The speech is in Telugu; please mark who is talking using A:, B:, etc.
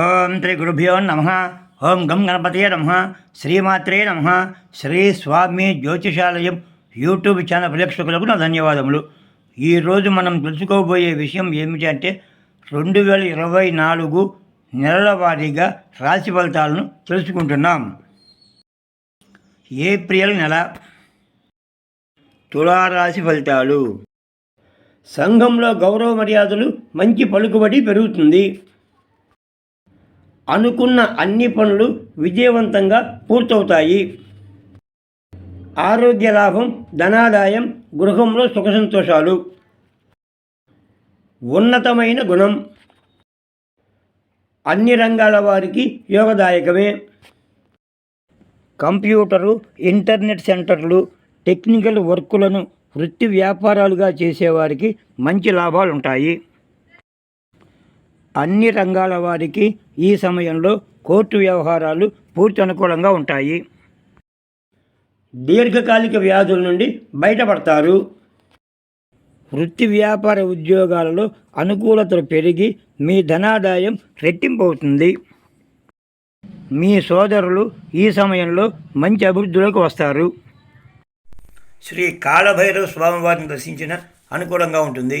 A: ఓం శ్రీ గురుభ్యో నమ. ఓం గం గణపతయ నమ. శ్రీమాత్రే నమ. శ్రీ స్వామి జ్యోతిషాలయం యూట్యూబ్ ఛానల్ ప్రేక్షకులకు నా ధన్యవాదములు. ఈరోజు మనం తెలుసుకోబోయే విషయం ఏమిటంటే రెండు వేల ఇరవై నాలుగు నెలల వారీగా రాశి ఫలితాలను తెలుసుకుంటున్నాం. ఏప్రిల్ నెల తులారాశి ఫలితాలు. సంఘంలో గౌరవ మర్యాదలు మంచి పలుకుబడి పెరుగుతుంది. అనుకున్న అన్ని పనులు విజయవంతంగా పూర్తవుతాయి. ఆరోగ్య లాభం ధనాదాయం గృహంలో సుఖ సంతోషాలు. ఉన్నతమైన గుణం. అన్ని రంగాల వారికి యోగదాయకమే. కంప్యూటరు ఇంటర్నెట్ సెంటర్లు టెక్నికల్ వర్కులను వృత్తి వ్యాపారాలుగా చేసేవారికి మంచి లాభాలు ఉంటాయి అన్ని రంగాల వారికి ఈ సమయంలో కోర్టు వ్యవహారాలు పూర్తి అనుకూలంగా ఉంటాయి. దీర్ఘకాలిక వ్యాధుల నుండి బయటపడతారు. వృత్తి వ్యాపార ఉద్యోగాలలో అనుకూలతలు పెరిగి మీ ధనాదాయం రెట్టింపు అవుతుంది మీ సోదరులు ఈ సమయంలో మంచి అభివృద్ధిలోకి వస్తారు. శ్రీ కాళభైరవ స్వామివారిని దర్శించిన అనుకూలంగా ఉంటుంది.